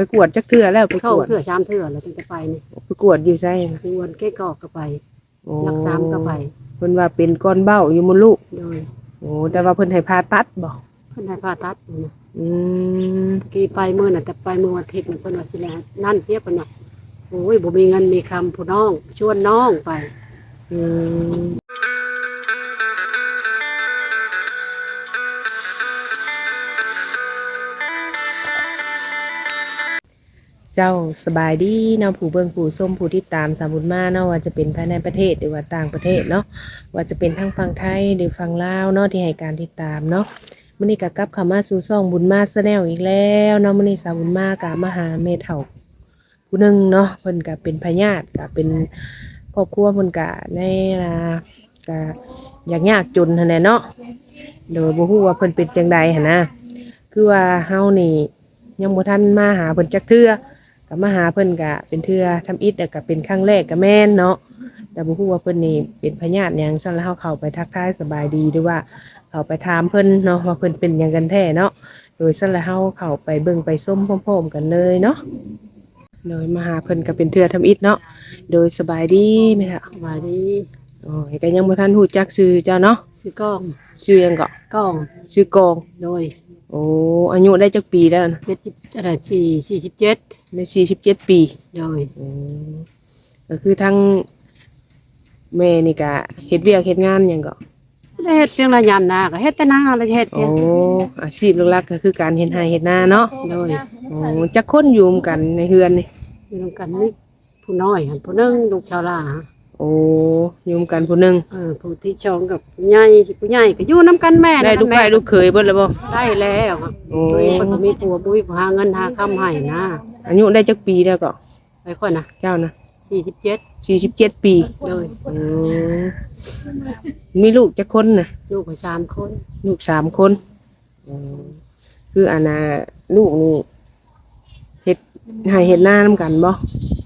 ไปกวดจักเทื่อแล้วไปเข้ากวดเถื่อชามเถื่อแล้วถึงจะไปนี่ไปกวดอยู่ไสนะคือวันแก้กอกก็ไปโอ้รักสามก็ไปเพิ่นว่าเป็นก้อนเบ้าอยู่มดลูกโดยโอ้แต่ว่าเพิ่นให้ผ่าตัดบ่เพิ่นให้ผ่าตัดอยู่นะอืมเมื่อกี้ไปมื้อน่ะแต่ไปมื้อวันอาทิตย์นี่เพิ่นว่าสิแล้วนั่นเทียบเพิ่นว่าโอ้ยบ่มีเงินมีคำผู้น้องชวนน้องไป อืม เจ้าสบายดีเนาะผู้เบิ่งผู้ส้มผู้ที่ตามสามบุญมาเนาะว่าจะเป็นภายในประเทศหรือว่าต่างประเทศเนาะว่าจะเป็นทั้งฝั่งไทยหรือฝั่งลาวเนาะที่ให้การติดตามเนาะมื้อนี้ก็กลับขามาสู่ช่องบุญมาแนลอีกแล้วเนาะมื้อนี้สาวบุญมาก็มหาแม่เฒ่าผู้หนึงเนาะเพิ่นก็เป็นพญาติก็เป็นครอบครัวเพิ่นก็ในอ่าก็อยากยากจนหั่นแหละเนาะโดยบ่ฮู้ว่าเพิ่นเป็นจังใดหั่นนะคือว่าเฮานี่ยังบ่ทันมาหาเพิ่นจักเทื่อ ก็มาหาเพิ่นก็เป็นเทื่อทำอิฐแล้วก็เป็นครั้งแรกก็แม่นเนาะแต่บ่ฮู้ว่าเพิ่นนี่เป็นพญาติหยังซั่นแล้วเฮาเข้าไปทักทายสบายดีหรือว่าเข้าไปถามเพิ่นเนาะว่าเพิ่นเป็นหยังกันแท้เนาะโดยซั่นแล้วเฮาเข้าไปเบิ่งไปส้มพร้อมๆกันเลยเนาะโดยมาหาเพิ่นก็เป็นเทือทำอิฐเนาะโดยสบายดีไหมล่ะสบายดีโอ้ยก็ยังบ่ทันฮู้จักชื่อเจ้าเนาะซื้อกล้องชื่อหยังก็กล้องชื่อกองโดย โอ้อายุได้จักปีแล้วนะ70อะไร4 47ได้47ปีโดยอืมก็คือทั้งแม่นี่ก็เฮ็ดเวียกเฮ็ดงานหยังก็ได้เฮ็ดเพียงระยามนาก็เฮ็ดแต่นาแล้วเฮ็ดเพีโอ้ยงอาชีพหลักๆก็คือการเฮ็ดไร่เฮ็ดนาเนาะโดยโอ้จักคนอยู่ร่วมกันในเฮือนนี่อยู่นำกันนี่ผู้น้อยหั่นผู้หนึงลูกชาวลา โอ้อยู่ร่วมกันผู้หนึงเออผู้ที่ชองกับผู้ใหญ่ผู้ใหญ่ก็อยู่นํกันแม่ได้ลูกแม่ไผ่ลูกเขยเบิดแล้วบ่ ได้แล้วครับโอ้ ตัวเองมันก็มีผัวบุ้ยหาเงินหาคำให้นะอายุได้จักปีแล้วก็ไปค่อยนะเจ้านะ47 47 ปีเลยอืมมีลูกจะคนนะลูกก็สามคนลูกสามคนอืมคืออันน่ะลูกนี่เฮ็ดให้เฮ็ดหน้าน้ำกันบ่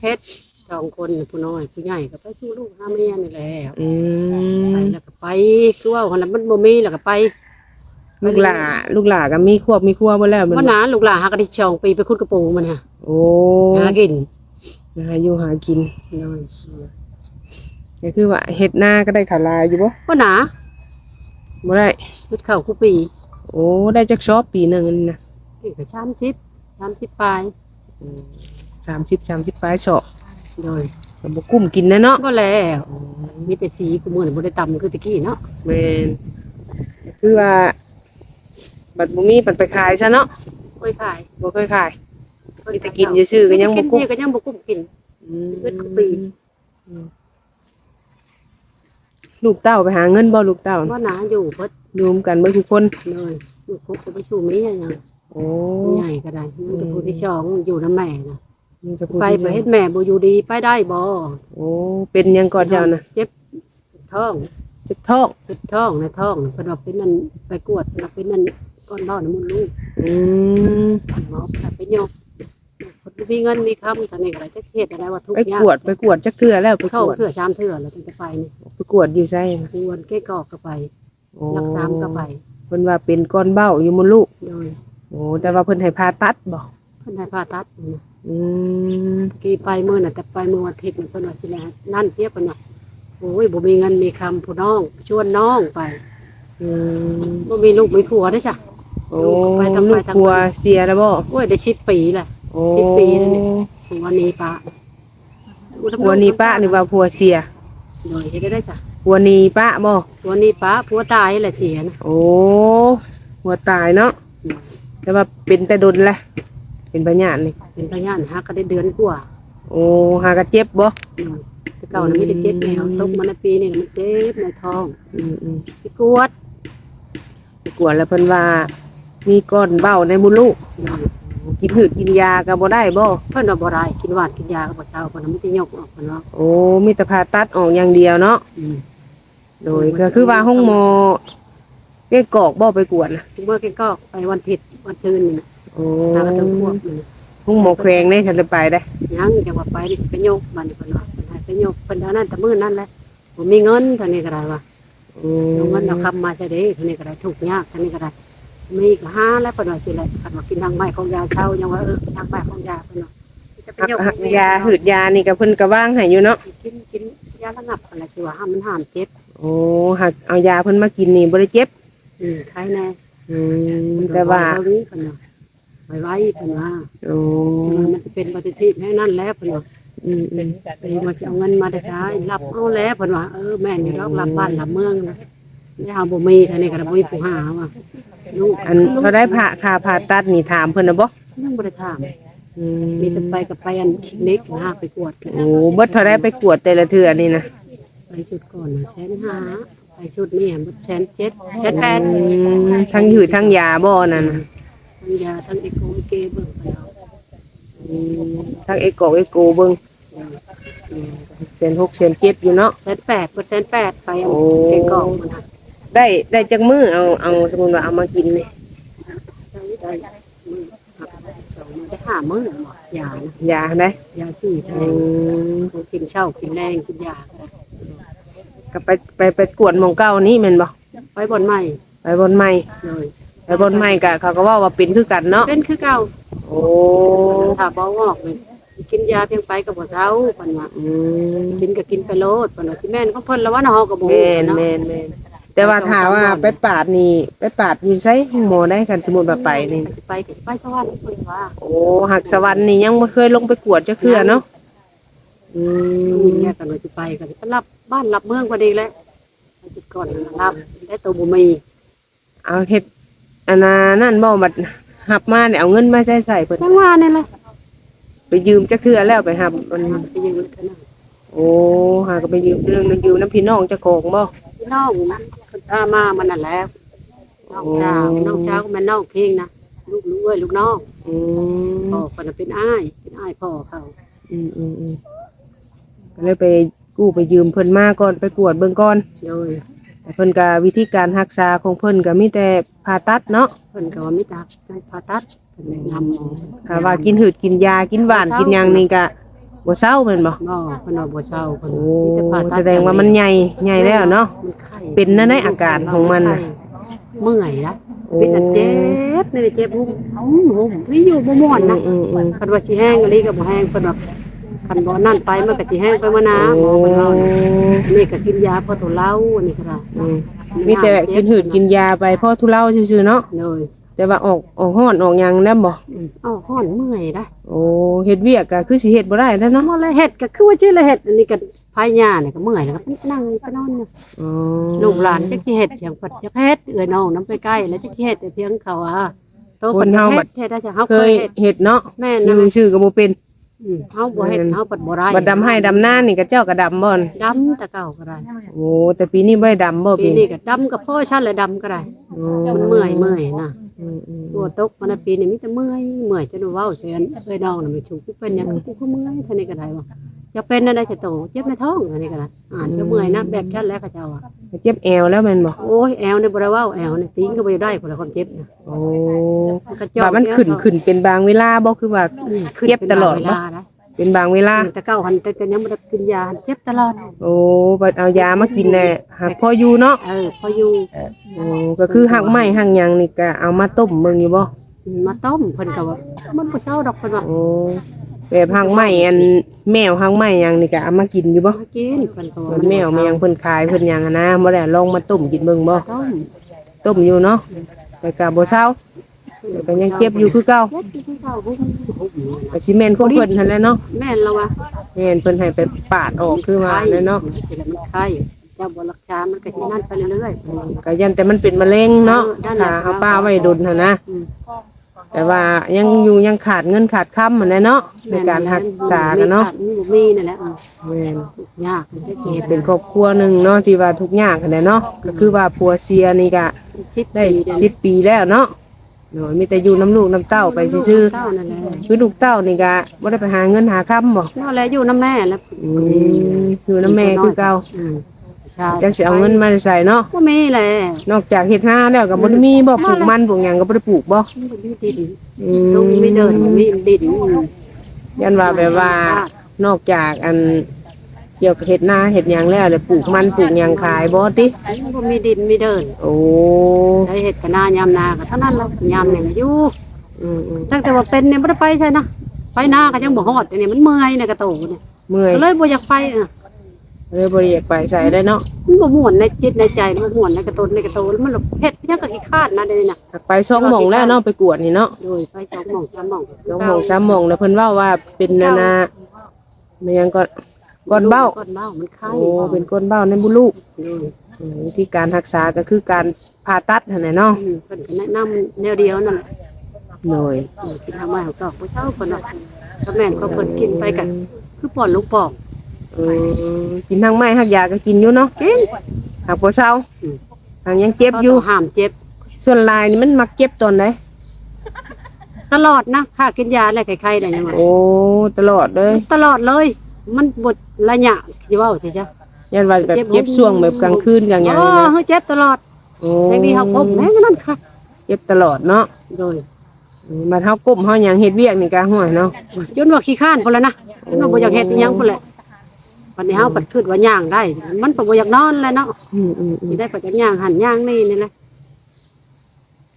เฮ็ดส องคนผู้น้อยผู้ใหญ่ก็ไปชูลูกหาแม่นี่แหละอืไปมแล้วก็ไปคือว่าคนนั้นมันบ่มีแล้วก็ไปลูกหลาลูกหลาก็มีควบมีครัวบ่แล้วแมันว่าหนาลูกหลานหากันที่ช่องปีไปคุดกระปูมันฮะโอ้หากินหาอยู่หากินเลยก็คือว่าเฮ็ดหน้าก็ได้ขาลายอยู่บ่ว่าหนาบ่ได้คุดเข้าคุปีโอ้ได้จักชอบปีหนึงนั่นนะนี่ก็30 30ปลายสามสิบสามสิบปลายเฉาะเลยก็บ่กุ้มกินนะเนาะก็แล้วมีแต่สีกูมื้อนี้บ่ได้ตำคือตะกี้เนาะแม่นคือว่า บัดบ่มีบัดไปขายซะเนาะค่อยขายบ่เคยขายมีแต่กินซื่อๆก็ยังบ่กุ้มก็ยังบ่กุ้มกินเบิดทุกปีอืมลูกเต้าไปหาเงินบ่ลูกเต้าว่าหนาอยู่เพิ่นรวมกันเบ่ทุกคนเลยลูกคุกก็ไปชูมีอย่างโอ้ผู้ใหญ่ก็ได้มันจะผู้ที่สองอยู่นำแม่นะมันจะพูด ไปไปเฮ็ดแม่บ่อยู่ดีไปได้บ่โอ้เป็นหยังก่อนเจ้านะเจ็บท้องเจ็บท้องเจ็บท้องในท้องเพิ่นว่าเป็นนั่นไปกวดว่าเป็นนั่นก้อนเบ้าน้ำมันลูกอืมหมอพาไปยกคนบ่มีเงินมีคำตอนนี้ก็ได้จักเฮ็ดอะไรว่าทุกไปอย่างกวดไปกวดจักเทื่อแล้วไปกเข้าวดเทื่อชามเทื่อแล้วถึงจะไปนี่ไปกวดอยู่ไสนะคือวันแก้กอกก็ไปโอ้รักสามก็ไปเพิ่นว่าเป็นก้อนเบ้าอยู่มดลูกโดยโอ้แต่ว่าเพิ่นให้ผ่าตัดบ่เพิ่นให้ผ่าตัดนี่ อืมเมื่อกี้ไปมื้อน่ะแต่ไปมื้อวันอาทิตย์นี่เพิ่นว่าสิแล้วนั่นเทียบเพิ่นว่าโอ้ยบ่มีเงินมีคำผู้น้องชวนน้องไปอืมบ่มีลูกมีผัวเด้อจ้ะ โอ้ไปทำไปลูกทำผัวเสียแล้วบ่โอ้ยได้10ปีแหละ โอ้สิบปีแล้วเนี่ย ผัวหนี้ปะผัวหนีป้าหรือว่าผัวเสียโดยเฮ็ดได้ได้จ้ะผัวหนีป้าบ่ผัวหนี้ปะผัวตายแหละเสียนะโอ้หัวตายเนาะแต่ว่าเป็นแต่ดนแหละ เป็นปัญญานี่เป็นพยานหาก็ได้เดือนกว่าโอ้หากระเจ็บบ่โดยแต่เก่าน่ะไม่ได้เจ็บแนวตกมาในปีนี้น่ะมันเจ็บในท้องอืมอืมไปกวดไปกวดแล้วเพิ่นว่า มีก้อนเบ้าในบุลูกโดยกินหืดกินยาก็บ่ได้บ่เพิ่นว่าบ่ได้กินหวานกินยาก็บ่เช้าเพิ่นน่ะมันสิยกออกเพิ่นว่าโอ้มีแต่ผ่าตัดออกอย่างเดียวเนาะอืมโดยก็คือว่าห้องหมอเก้กอกบ่ไปกวดนะถึงเมื่อกี้ก็ไปวันผิดวันซื่นนี่นะ โอ้หากระทั่งพวกนี่นะห้องหมอแขวงได้ฉันจะไปได้ยังจังว่าไปนี่ไปยกมันนี่เพิ่นว่าเพิ่นให้ไปยกเพิ่นเท่านั้นแต่มื้อนั้นแหละบ่มีเงินเท่านี้ก็ได้ว่าอืมเอาเงินเอาคำมาจะได้เท่านี้ก็ได้ถูกยากเท่านี้ก็ได้มีก็ห้าแล้วเพิ่นว่าสิแหละคันว่ากินทางไม้ของยาเช้ายังว่าเออกินทางไม้ของยาเพิ่นหักหักยาหืดยานี่ก็เพิ่นก็ว่างให้อยู่เนาะกินกินยาระงับอะไรคือว่าห้ามมันห้ามเจ็บโอ้หักเอายาเพิ่นมากินนี่บ่ได้เจ็บอืมใครแน่อืมแต่ว่าเรนี้เพิ่นน่ะ ไว้ไว้เพิ่นว่าโอ้มันจะเป็นปฏิทินให้นั่นแล้วเพิ่นว่าอืมอืมไปมาสิเอาเงินมาได้ใช้รับเอาแล้วเพิ่นว่าเออแม่นอยู่ดอกรับบ้านรับเมืองนะยาบ่มีเท่านี้ก็บ่มีผู้หาว่าลูกอันเขาได้ผ่าค่าผ่าตัดนี่ถามเพิ่นน่ะบ่ยังบ่ได้ถามอืมมีแต่ไปกับไปอันคลินิกนะไปกวดโอ้เบิดเท่าได้ไปกวดแต่ละเทื่อนี่นะไปชุดก่อนนะแสนห้าไปชุดนี่เบิดแสนเจ็ดแสนแปดอืมทั้งหืดทั้งยาบ่นั่นน่ะ ทั้งยาทั้งเอโกเอเกเบิ่งไปเอาอืมทั้งเอกโกเอโกเบิ่งเซนหกเซนเจ็ดอยู่เนาะ แสนแปดเบิดแสนแปดไปอันโอ้เกกองมันน่ะได้ได้จักมือเอาเอาสมมุติว่าเอามากินนี่ได้ได้มือหักสองมือได้ห้ามื้อหมดยานะยาได้ยาสี่แทอืงมกินเช้ากินแรงกินยาก็ได้ก็ไปไปไปกวดหมองเก้านี่แม่นบ่ไปบนใหม่ไปบนใหม่เลย ไปบนใหม่ก็เขาก็ว่าว่าเป็นคือกันเนาะเป็นคือเก่าโอ้ถ้าบ่งอกเลยกินยาเพียงไปก็บ่เซาเพิ่นว่าอืมกินก็กินไปโลดเพิ่นว่าสิแม่นของเพิ่นแล้วว่าเนาะเฮาก็บ่แม่รู้นเนาะแม่นแม่นแต่ว่าถามว่าไปปาดนี่ไปปาดอยู่ใช้หมอได้กันสมมุติว่าไปนี่ไปก็ไปสวรรค์เพิ่นว่าโอ้หักสวรรค์นี่ยังบ่เคยลงไปกวดจักเทื่อเนาะอือืมมเนี่ยกันว่าสิไปก็สิไปรับบ้านรับเมืองพอดีแหล้วจุดก่อนรับได้ตัวบ่มีเอาเฮ็ด อันน่ะนั่นบ่บัดหับมาเนี่ยเอาเงินมาใช้ใส่เพิ่นจังว่านี่แหละไปยืมจักเทื่อแล้วไปหับมันไปยืมเงินนะโอ้หาก็ไปยืมเรื่องนึงยืมน้ำพี่น้องเจ้าของบ่พี่น้องคนตามามันนั่นแหละน้องชาวน้องชาวก็แม่นน้องเพ่งนะลูกลูกเอ้ยลูกน้องอืมพ่อคนน่ะเป็นอ้ายเป็นอ้ายพ่อเขาอืมอืมอืมก็เลยไปกู้ไปยืมเพิ่นมาก่อนไปกวดเบิ่งก่อนโดยแต่ เพิ่นก็วิธีการรักษาของเพิ่นก็มีแต่ผ่าตัดเนาะเพิ่นก็ว่ามีจักจังผ่าตัดเพิ่นแนะนำหมอถ้าว่ากินหืดกินยากินหวานกินหยังนี่ก็บ่เศร้าแม่นบ่บ่เพิ่นว่าบ่เศร้าเพิ่นโอ้มีแต่ผ่าตัดแสดงว่ามันใหญ่ใหญ่แล้วเนาะมันไข้เป็นนั่นได้อาการของมันน่ะเมื่อยละโอ้เป็นอันเจ็บนี่เจ็บหุ้มหุ้มพี่อยู่บ่ม่วนนะอืมอืมคันว่าสิแห้งอะไรก็บ่แห้งเพิ่นว่า คันบ่นั่นไปมันก็สิแห้งไปมานาหมอเพิ่นว่าอันนี่ก็กินยาพอทุเลาอันนี้ก็ได้อืมมีแต่กินหืดกินยาไปพอทุเลาซื่อๆเนาะเลยแต่ว่าออกออกฮ้อนออกหยังนำบ่อืมอ้าวฮ้อนเมื่อยได้โอ้เฮ็ดเวียกก็คือสิเฮ็ดบ่ได้แล้วเนาะเนาะแล้วเฮ็ดก็คือว่าชื่อละเฮ็ดอันนี้ก็พายาเนี่ยก็เมื่อยแล้วก็ไปนั่งไปนอนอยู่ อ๋อลูกหลานจักสิเฮ็ดหยังเพิ่นจักเฮ็ดเอื้อน้องนำไปใกล้แล้วจักสิเฮ็ดแต่เพียงเขาอะโตเพิ่นก็เฮ็ดเฮ็ดได้จ้ะเฮาเคเคยยเฮ็ดเฮ็ดเนาะแม่อนนะยู่ชื่อก็บ่เป็น อืมเฮาบ่เฮ็ดเฮาปัดบ่ได้บัดดำให้ดำหน้านี่ก็เจ้าก็ดำบ่นดำแต่เก่าก็ได้โอ้แต่ปีนี้บ่ได้ดำบ่ปีปีนี้ก็ดำกับพ่อชั้นเลยดำก็ได้อ๋อมันเมื่อยเมื่อยนะอืมอืมตัวตกมันนะปีนี้มีแต่เมื่อยเมื่อยจะดูเว้าเชิญเอ้ยน้องน่ะไม่ถูกกูเป็นหยังกูก็เมื่อยท่านี้ก็ได้ว่า จะเป็นอะไรจะโตเจ็บในท้องอันนี้ก็ได้อ่านก็เมื่อยนะแบบชั้นแล้วก็เจ้าอะเจ็บแอวแล้วแม่นบ่โอ้ยแอวในบ่ได้เว้าแอวนี่ตีนก็บ่ได้ได้คนละคนเจ็บนะโอ้มันก็จ้องบาดมันขึ้นขึ้นเป็นบางเวลาบ่คือว่าอืมขึ้นเจ็บตลอดเป็นปะเวลานะเป็นบางเวลาแต่เก้าหันแต่ก็ยังบ่ได้กินยาเจ็บตลอดโอ้บัดเอายามากินแน่หักพออยู่เนาะเออพออยู่โอ้ก็คือหักไม้หักหยังนี่ก็เอามาต้มเบิ่งอยู่บ่มาต้มเพิ่นก็ว่ามันบ่เช้าดอกเพิ่นว่าโอ้ แบบหักไม้อันแมวหักไม้หยังนี่ก็เอามากินอยู่บ่มากินเพิ่นก็ว่าเพิ่นแมวแมวเพิ่นขายเพิ่นหยังอะนะบ่ได้ลองมาต้มกินเบิ่งบ่ต้มต้มอยู่เนาะแต่ก็บ่เศร้าแต่ก็ยังเจ็บอยู่คือเก่าเจ็บอยู่คือเก่าหุ้มหุ้มอยู่นะก็สิแม่นของเพิ่นหั่นแหละเนาะแม่นแล้ววะแม่นเพิ่นให้ไปปาดออกคือว่านั่นเนาะสิแล้วมันไข้เจ้าบ่รักษามันก็สินั่นไปเรื่อยก็ยันแต่มันเป็นมะเร็งเนาะเออนั่นแหละถ้าเอาป้าไว้ดนหั่นนะๆอืม แต่ว่ายังอยู่ยังขาดเงินขาดค้ำหั่นแหละเนาะในการรักษากันเนาะมีบ่มีนั่นแหละอืมแม่นยากมันจะเก็บเป็นครอบครัวหนึงเนาะที่ว่าทุกข์ยากหั่นแหละเนาะก็คือว่าผัวเสียนี่ก็สิบได้ปีเยวสิบปีแล้วเนาะเนาะมีแต่อยู่น้ำลูกน้ำเต้าไปซื่อเต้านั่นแหละๆคือลูกเต้านี่ก็บ่ได้ไปหาเงินหาค้ำบ่นั่นแหละอยู่น้ำแม่แล้วอืมอยู่น้ำแม่คือเก่าอืมใช่ จักสิเอาเงินมาใส่เนาะบ่มีแหละนอกจากเฮ็ดนาแล้วก็บ่ได้มีบ่ปลูกมันปลูกหยังก็บ่ได้ปลูกบ่มันบ่มีดินอืมตรงนี้ไม่เดินมันมีดินยันว่าแบบว่านอกจากอันเกี่ยวกับเฮ็ดนาเฮ็ดหยังแล้วเลยปลูกมันปลูกหยังขายบ่ติมันบ่มีดินมีเดิน โอ้ใช้เฮ็ดกะนายามนาก็เท่านั้นแหละยามนี่ก็อยู่อืมตั้งแต่ว่าเป็นเนี่ยบ่ได้ไปใช่นะๆไปหน้าก็ยังบ่ฮอดอันนี้มันเมื่อยในะกระโตเนี่ยเมื่อยก็เลยบ่อยากไปอะ เลยบ่ได้อยากไปใส่ได้เนาะมันบ่ม่วนในจิตในใจมันบ่ม่วนในกระโตนในกระโตนมันแบบเฮ็ดยังก็ขี้คร้านนะเด้น่ะอยากไปช่องหมองแล้วเนาะไปกวดนี่เนาะโดยไปสองหม่องสามหม่องช่องหมองสามหมองแล้วเพิ่นเว้าว่าเป็นนานามันยังก็ก้อนเบ้าก้อนเบ้ามันไข้โอ้เป็นก้นเบ้าในบุลูกโดยอืมวิธีการรักษาก็คือการผ่าตัดหั่นแหละเนาะอืมเพิ่นก็แนะนำแนวเดียวนั่นแหละหน่อยเออกินทำไมเขาก็บ่เช้าเพิ่นว่าถ้าแม่นก็เพิ่นกินไปกันคือป้อนลูกปอก เออกินทั้งไม้ทั้งยาก็กินอยู่เนาะกินหากบ่เศร้าอืมหางยังเจ็บอยู่เขาต้งห้ามเจ็บ ส่วนลายนี่มันมักเจ็บตอนไหนตลอดนะค่ากินยาอะไรไข้ๆได้ยังไงโอ้ตลอดเลยตลอดเลย มันบดระยะสิเว้าสิจ้ะยันว่าแบบเจ็บช่วงแบบกลางคืนกลางหยังอ๋อนี่นะเฮ้ยเจ็บตลอดโอ้แทงดีเฮาพบแม่งนั่นค่ะเจ็บตลอดเนาะโดยอืมมาเท่าก้มเฮาหยังเฮ็ดเวียกนี่กะห่วยเนาะจนว่าขี้ข้านพุ่นแล้วนะจนว่าบ่อยากเฮ็ดอิหยังพุ่นแหละ วันนี้เฮาปัดขึ้นว่าย่างได้ มันก็บ่อยากนอนแล้วเนาะอืมอืมอืสิมได้ปัดจักย่างหันย่างนี่นี่แหละ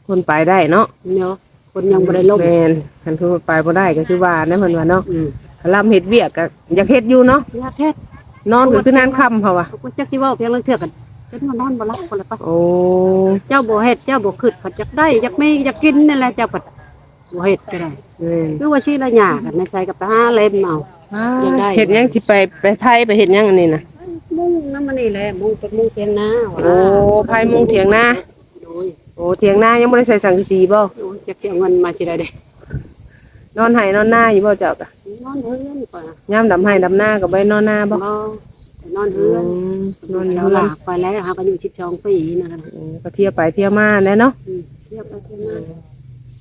คนไปได้เนาะเนาะคนยังบ่ได้ลมแม่นคันคือว่าไปบ่ได้ก็คือว่านะเพิ่นว่าเนาะอืมคลำเฮ็ดเวียกก็อยากเฮ็ดอยู่เนาะอยากเฮ็ดนอนก็คือนานค่ำเพราะว่าเขาก็จักสิเว้าเพียงเรื่องเทื่อกันจนว่านอนบ่หลับพุ่นละปะโอ้เจ้าบ่เฮ็ดเจ้าบ่คิดผัดจักได้จักมีจักกินนั่นแหละเจ้าปัดบ่เฮ็ดก็ได้แม่น คือว่าชื่อละหยากันในใจกับไปหาเล่มเอา อยากได้ เฮ็ดหยังสิไปไปไผไปเฮ็ดหยังอันนี้น่ะ มุงน้ำมันนี่แหละมุงเป็นมุงเตียงนาโอ้ไผมุงเถียงนาโดยโอ้เถียงนายังบ่ได้ใส่สังกะสีบ่โอ้ยจะเก็บเงินมาสิได้เด้นอนไห้นอนหน้าอยู่บ่เจ้าก็นอนเฮือนก่อนยามดำไห้ดำหน้าก็บ่ได้นอนหน้าบ่บ่แต่นอนเฮือนมนอนอยู่เราเฮืหอนลากไปแล้วหาก็อยู่12ปีนะครับอืมก็เที่ยวไปเที่ยวมาแน่เนาะ อืมเทียบไปเทียบมา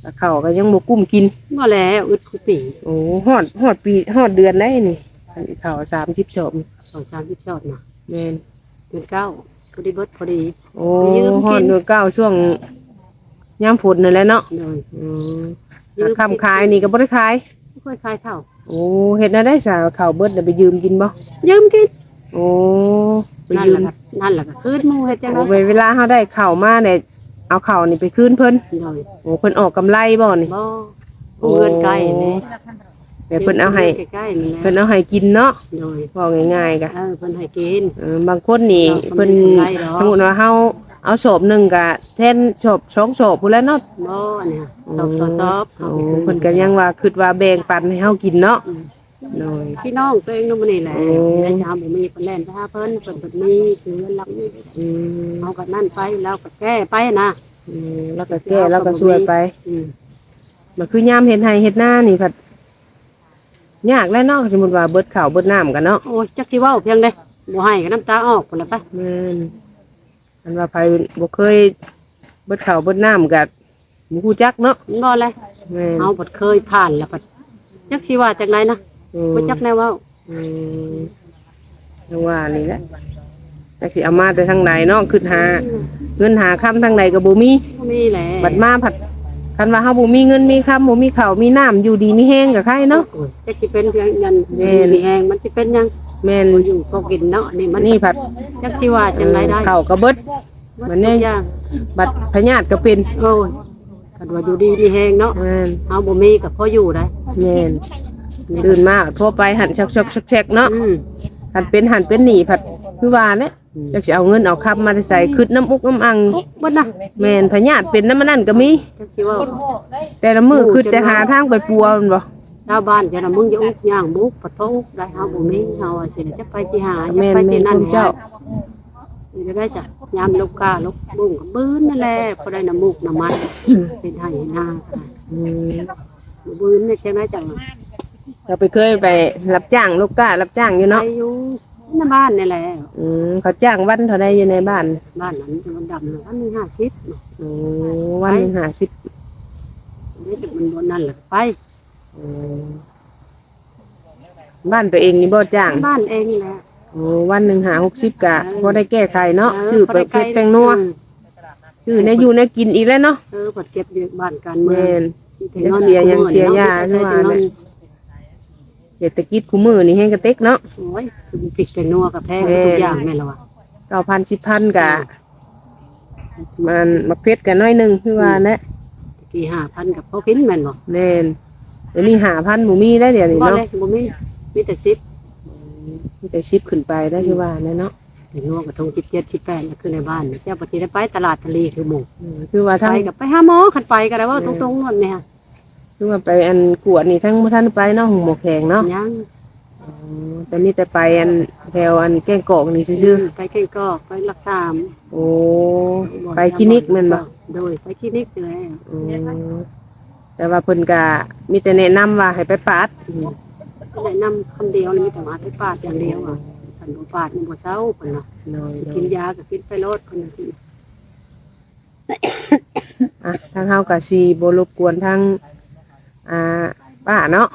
แต่ข้าวก็ยังบ่กุ้มกินบ่แล้วอึดคุปีโอ้ฮอดฮอดปีฮอดเดือนได้นี่อันนี้ข้าว30ชอบเอา30ชอบนะแม่นเดือนเก้าพอดีเบิดพอดี โอ้ไปยืมกินฮอดเดือนเก้าช่วงยามฝนนั่นแหละเนาะโดยอืมถ้าคำขายนี่ก็บ่ได้ขาย ไม่ค่อยขายข้าวโอ้เฮ็ดแนวได้สาวข้าวเบิดแล้วไปยืมกินบ่ยืมกินโอ้ไปนั่นยืแหมละก็นั่นแหละก็คืนหมู่เฮ็ดจังโอ้ได๋เวลาเฮาได้ข้าวมาเนี่ย เอาข้าวนี่ไปคืนเพิ่นโดยโอ้เพิ่นออกกำไรบ่นี่บ่ผู้เงินใกล้นี่แต่เพิ่นเอาให้ใกล้ๆนี่แหละเพิ่นเอาให้กินเนาะโดยบอกง่ายๆกะเออเพิ่นให้กิน เออบางคนนี่เราก็เพิ่นไม่ได้กำไรหรอก สมมุติว่าเฮาเอาศพหนึงกะแทนศพสองศพพู้นแหล้วเนาะบ่เนี่ยสอบต่อสอบโอ้เพิ่นก็ยังว่าคิดว่าแบ่งปันให้เฮากินเนาะอืม โดยพี่น้องตัวเองนู่นนี่แหละโอ้แล้วจะบ่มีเพิ่นแล่นไปหาเพิ่นเพิ่นเพิ่นมีคือเงินหลังนี่อืมเอาก็นั่นไปแล้วก็แก้ไปนะอืมแล้วก็แก้แล้วก็ช่วยไปอืมมันคือยามเฮ็ดไร่เฮ็ดนานี่ผัดยากแล้วเนาะสมมุติว่าเบิดข้าวเบิดน้ำกันเนาะโอ้ยจักสิเว้าเพียงใดบ่ให้ก็น้ำตาออกพุ่นละไปแม่นอันว่าไผบ่เคยเบิดข้าวเบิดน้ำก็บ่ฮู้จักเนาะมันบ่เลยแม่นเอาบัดเคยผ่านแล้วบัดจักสิว่าจังไดนะอืม บ่จักแน่เว้าอืมจังว่านี่แหละจักสิเอามาแต่ทางใดเนาะคิดหา เงินหาค่ำทางใดก็บ่มีบ่มีแหละบัดมาผัดคันว่าเฮาบ่มีเงินมีค่ำบ่มีข้าวมีน้ำอยู่ดีมีแห้งกับใครเนาะโอ้ยจักสิเป็นเพียงยันแม่น มีแหงมันสิเป็นหยังแม่นบ่อยู่ก็กินเนาะนี่มันนี่ผัดจักสิว่าจังไดได้ข้าวก็เบิด มัมันนเนี่นี่ยยางบัดพญาติก็เป็นโอ้ยกันว่าอยู่ดีมีแหงเนาะแม่นเอาบ่มีก็พออยู่ได้แม่น ตื่นมาโทรไปหันชกๆแชกๆเนาะอืมหันเป็นหันเป็นหนีผัดคือว่าเนี่ยอืมจักสิเอาเงินเอาคำมาใส่คืดน้ำอุกน้ำอังบ่นะแม่นพญาติเป็นน้ำมันนั่นก็มีจักสิว่าแต่ละมือคือแต่หาทางไปปัวมันบ่ชาวบ้านจะน่ะมึงจะอุกย่างบุกปะโทกได้เฮาบ่มีเฮาว่าสิจะไปสิหาจะแม่นไปแม่สินนั่นคุณเจ้านี่จะได้จ้ะยามลูกกาลูกบุ้งก็บื้นนั่นแหละพอได้น้ำมูกน้ำมันเป็นไห้หน้าอืมบื้นนี่จังไดจัง เราไปเคยไปรับจ้างลูกก้ารับจ้างอยู่ไปเนาะอยู่ในบ้านนี่แหละอืมเขาจ้างวันเท่าใดอยู่ในบ้านบ้านนั้นมันดำเลยอันนี้50เนาะโอ้วันหนึ่งห้าสิบนี่จะมันบ่นั่นแหละไปอืมบ้านตัวเองนี่บ่จ้างบ้านเองนี่แหละโอ้วันหนึ่งหาหกสิบกะเออบ่ได้แก้ไขเนาะเออชื่อพประได้เภทแป้งนัวชื่อในอยู่ในกินอีกแล้วเนาะเออเปิดเก็บอยู่บ้านการเมือแม่งนยังเสียยังเสียยาใช่ว่าเนี่ย เศรษฐกิจคู่มือนี่แห้งกระเต็กเนาะโอ้ยคือพริกแกงนัวกับแพงแม่นทุกอย่างแม่นและวะเก้าพันสิบพันกะมันมาเพชรกันน้อยหนึ่งคือว่าแนะกี่ห้าพันกับพ่อกินแม่นบ่แน่นดี๋ยวนี้หาพันหมูมีได้เดี๋ยวนี้บ่เนาะเลยบ่มีมีแต่สิบมีแต่ชิปขึ้นไปได้คือว่าแน่เนาะถึงนวกระทง17 18แล้วคือในบ้านเจ้าปฏิได้ไปตลาดทะเลคือหมู่อืมคือว่าทั้งไปกับไปหาหมอคันไปก็ได้ว่าตรงๆนั่นเนี่ย คือว่าไปอันกวดนี่ทั้งบ่ทันไปเนาะหุงหมกแข็งเนาะยังอ๋อแต่นี่แต่ไปอันแถวอันแก้งกอกนี่ซื่อไปเก่งก็ไปรักษาๆโอ้ไปคลินิกแม่นบ่โดยไปคลินิกเลยอืมแต่ว่าเพิ่นก็มีแต่แนะนำว่าให้ไปปาดแนะนำคำเดียวเลยมีแต่ว่าไปปาดอย่างเดียวอะคันบ่ปาดมันบ่เศร้าเพิ่นน่ะน้อยกินยาก็กินไปโลดเพิ่นน่ะกินๆอะทางเฮาก็สิบ่รบกวนทาง อ่าป้าเนาะ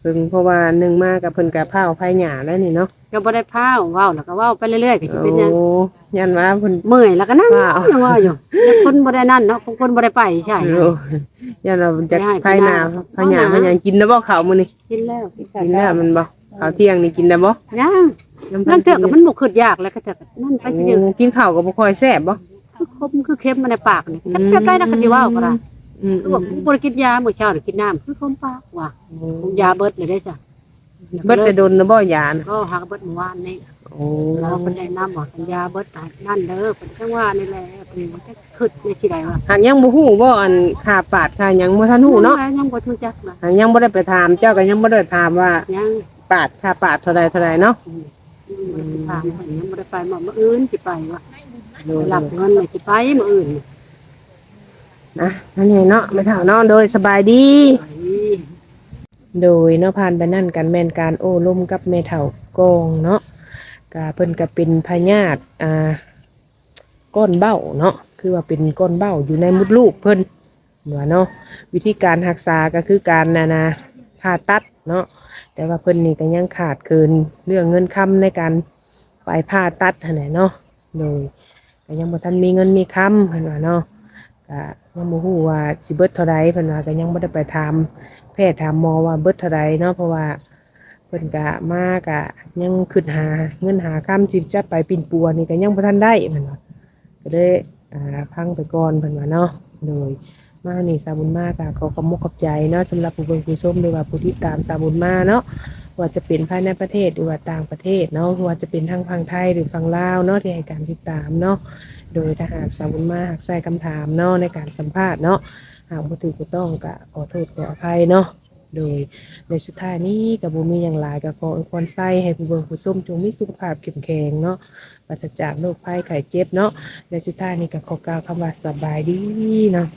เพิ่นเพราะว่าหนึ่งมากับเพิ่นก็พาเอาไผหญ้าแล้วนี่เนาะก็บ่ได้พาวเว้าแล้วก็เว้าไปเรื่อยๆก็สิเป็นหยังโอ้ยันว่าเพิ่น เมื่อยแล้วก็นั่งว้าว ยังว่าอยู่แล้วคนบ่ได้นั่นเนาะคนบ่ได้ไปใช่ โอ้ยันเราจะไม่ให้ไผหน้าไม่ได้ ไผหญ้าเอาหไผนาหยังกินแล้วบ่ข้าวมื้อนี้กินแล้วกินกินแล้วมันบ่ข้าวเที่ยงนี่กินแล้วบ่ยังน้ำนั่นเถอะก็มันบ่ขึ้นยากแล้วก็เถอะนั่นไปสิเดียวโอ้กินข้าวก็บ่ค่อยแซ่บบ่คือคมคือเค็มมาในปากนี่กันแบบได้แล้วก็สิเว้าก็ได้ อืมคือบอกบ่ได้กินยามื้อเช้านี่กินน้ำคือคมปากว่ะยาเบิดเลยได้จ้ะเบิดไปโดนแล้วบ่ยาน่ะก็หากเบิดเมื่อวานนี่โอ้เราเพิ่นได้นำว่ากันยาเบิดหายนั่นเด้อเพิ่นจังว่านี่แหละเพิ่นมันจะขึ้นในสิได้ว่าหากยังบ่ฮู้บ่อันค่าปาดค่าหยังบ่ทันฮู้เนาะยังบ่รู้จักนะหากยังบ่ได้ไปถามเจ้าก็ยังบ่ได้ถามว่ายังปาดค่าปาดเท่าใดเท่าใดเนาะยังบ่ได้ถามเพิ่นยังบ่ได้ไปหม้อมื้ออื่นสิไปว่าไปรับเงินเลยสิไปมื้ออื่น นะนั่นเองเนาะไม่เท่าเนาะโดยสบายดี โดยเนาะผ่านไปนั่นกันแม่นการโอ้ล่มกับแม่เฒ่ากองเนาะก็เพิ่นก็เป็นพญาติอ่าก้อนเบ้าเนาะคือว่าเป็นก้อนเบ้าอยู่ในมุดลูกเพิ่นว่าเนาะวิธีการรักษาก็คือการนานาผ่าตัดเนาะแต่ว่าเพิ่นนี่ก็ยังขาดเกินเรื่องเงินคำในการไปผ่าตัดหั่นแหละเนาะโดยก็ยังบ่ทันมีเงินมีคำเพิ่นว่าเนาะ ก็ยังบ่ฮู้ว่าสิเบิดเท่าใดเพิ่นว่าก็ยังบ่ได้ไปถามแพทย์ถามหมอว่าเบิดเท่าไรเนาะเพราะว่าเพิ่นกะมากะยังขึ้นหาเงินหาข้ามจิบจัดไปปิ่นปัวนี่ก็ยังบ่ทันได้เพิ่นว่าก็เลยอ่าพังไปก่อนเพิ่นว่าเนาะโดยมานี่สาบุญมากะขอขอบมุกขอบใจเนาะสำหรับผู้เบิ่งผู้ชมหรือว่าผู้ที่ตามสาบุญมาเนาะว่าจะเป็นภายในประเทศหรือว่าต่างประเทศเนาะว่าจะเป็นทางฝั่งไทยหรือฝั่งลาวเนาะที่ให้การติดตามเนาะ โดยถ้าหากสาบุญมาหากใส่คำถามเนาะในการสัมภาษณ์เนาะหากบ่ถูกบ่ต้องก็ขอโทษขออภัยเนาะโดยในสุดท้ายนี้กับบ่มีอย่างหลายกับขออวยพรไส้ให้ผู้เบิ่งผู้ชมจงมีสุขภาพเข้มแข็งเนาะปราศจากโรคภัยไข้เจ็บเนาะในสุดท้ายนี้ก็ขอกล่าวคำว่าสบายดีเนาะ